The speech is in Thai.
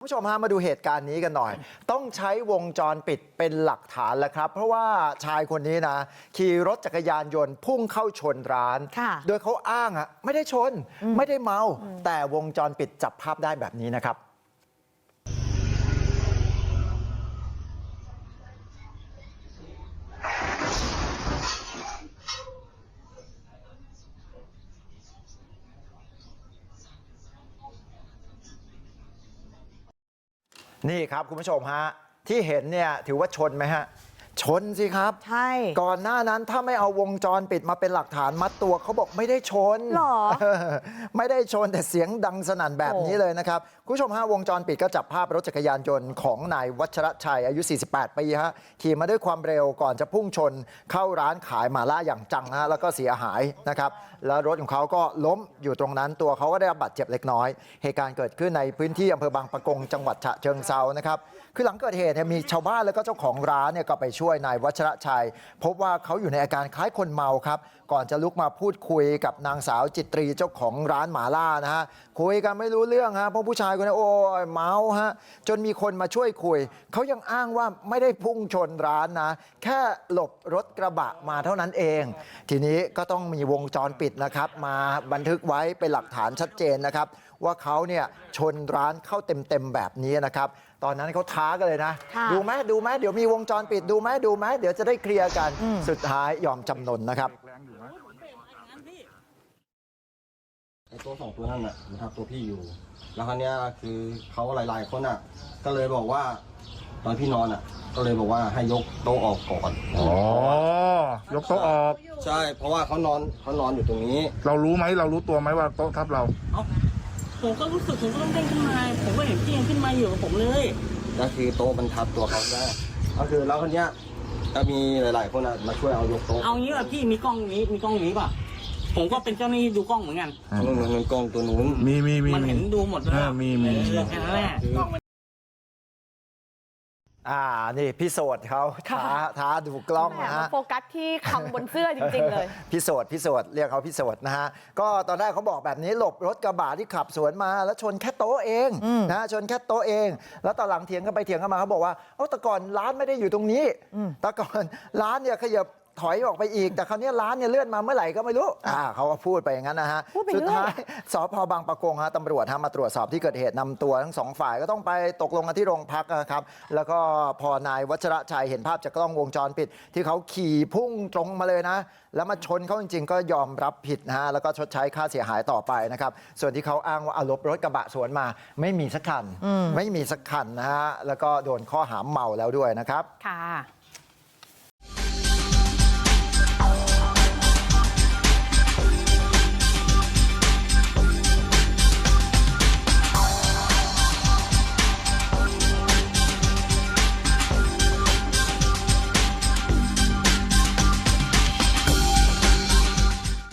คุณผู้ชมฮะมาดูเหตุการณ์นี้กันหน่อย ต้องใช้วงจรปิดเป็นหลักฐานแล้วครับ เพราะว่าชายคนนี้นะ ขี่รถจักรยานยนต์พุ่งเข้าชนร้านค่ะโดยเขาอ้างอะไม่ได้ชน ไม่ได้เมา แต่วงจรปิดจับภาพได้แบบนี้นะครับ นี่ครับคุณผู้ชมฮะที่เห็นเนี่ยถือว่าชนไหมฮะ ชนสิครับใช่ก่อนหน้านั้นถ้าไม่เอาวงจรปิดมาเป็นหลักฐานมัดตัวเขาบอกไม่ได้ชนหรอเออไม่ได้ชนแต่เสียงดังสนั่นแบบนี้เลยนะครับคุณผู้ชมฮะวงจรปิดก็จับภาพรถจักรยานยนต์ของนายวัชรชัยอายุ 48 ปีฮะขี่มาด้วยความเร็วก่อนจะพุ่งชนเข้าร้านขายหมาล่าอย่างจังนะฮะแล้วก็เสียหายนะครับแล้วรถของเขาก็ล้มอยู่ตรงนั้นตัวเขาก็ได้รับบาดเจ็บเล็กน้อย เหตุการณ์เกิดขึ้นในพื้นที่อำเภอบางปะกงจังหวัดฉะเชิงเซานะครับคือหลังเกิดเหตุเนี่ยมีชาวบ้านแล้วก็เจ้าของร้านเนี่ยก็ไปช่วยนายวัชรชัยพบว่าเขาอยู่ในอาการคล้ายคนเมาครับก่อนจะลุกมาพูดคุยกับนางสาวจิตรีเจ้าของร้านหมาล่านะฮะคุยกันไม่รู้เรื่องฮะเพราะผู้ชายคนนี้โอ้ยเมาฮะจนมีคนมาช่วยคุยเขายังอ้างว่าไม่ได้พุ่งชนร้านนะแค่หลบรถกระบะมาเท่านั้นเอง ทีนี้ก็ต้องมีวงจรปิดนะครับ มาบันทึกไว้เป็นหลักฐานชัดเจนนะครับ ว่าเขาเนี่ยชนร้านเข้าเต็มๆแบบนี้นะครับ ตอนนั้นเขาท้ากันเลยนะค่ะดูไหมดูไหมเดี๋ยวมีวงจรปิดดูไหมดูไหมเดี๋ยวจะได้เคลียร์กันสุดท้ายยอมจำนนนะครับไอ้ตัวสองตัวนั่นน่ะมันทับตัวพี่อยู่ แล้วคราวเนี้ยคือเขาหลายๆคนอะ ก็เลยบอกว่าตอนพี่นอนอะ ก็เลยบอกว่าให้ยกโต๊ะออกก่อนอ๋อยกโต๊ะออก ใช่ เพราะว่าเขานอนเขานอนอยู่ตรงนี้ เรารู้ไหมเรารู้ตัวไหมว่าโต๊ะทับเราเอ้าผมก็รู้สึกผมก็ต้องเด้งขึ้นมา ผมก็เห็นพี่ยังขึ้นมาอยู่กับผมเลย ก็คือโต๊ะมันทับตัวเขาได้ ก็คือแล้วคราวเนี้ยก็มีหลาย ๆ คนอะมาช่วยเอายกโต๊ะเอางี้ว่ะพี่มีกล้องนี้มีกล้องนี้ป่ะ ผมก็เป็นเจ้าหน้าที่ดูกล้องเหมือนกันมันเหมือนเงินกองตัวนู้น มีมีมีมันเห็นดูหมดเลยเออมีมี เออแค่นั้นแหละอ่านี่พี่โสดเขาท้าท้าดูกล้องแหมนะมาฮะโฟกัสที่คำบนเสื้อจริง ๆ เลยพี่โสดพี่โสดเรียกเขาพี่โสดนะฮะก็ตอนแรกเขาบอกแบบนี้หลบรถกระบะที่ขับสวนมาแล้วชนแค่โต๊ะเองนะฮะชนแค่โต๊ะเอง แล้วตอนหลังเถียงกันไปเถียงกันมาเขาบอกว่าโอ้แต่ก่อนร้านไม่ได้อยู่ตรงนี้แต่ก่อนร้านเนี่ยขยับ ถอยออกไปอีก แต่คราวนี้ร้านเนี่ยเลื่อนมาเมื่อไหร่ก็ไม่รู้อ่าเขาก็พูดไปอย่างนั้นนะฮะ พูดไปสุดเรื่อยท้ายสพบางปะกงฮะตำรวจฮะมาตรวจสอบที่เกิดเหตุนำตัวทั้งสองฝ่ายก็ต้องไปตกลงกันที่โรงพักนะครับ แล้วก็พอนายวัชระชัยเห็นภาพจากกล้องวงจรปิด ที่เขาขี่พุ่งตรงมาเลยนะ แล้วมาชนเขาจริง ๆ ก็ยอมรับผิดนะฮะแล้วก็ชดใช้ค่าเสียหายต่อไปนะครับ ส่วนที่เขาอ้างว่าเอารถรถกระบะสวนมา ไม่มีสักคันไม่มีสักคันนะฮะแล้วก็โดนข้อหาเมาแล้วด้วยนะครับ ค่ะ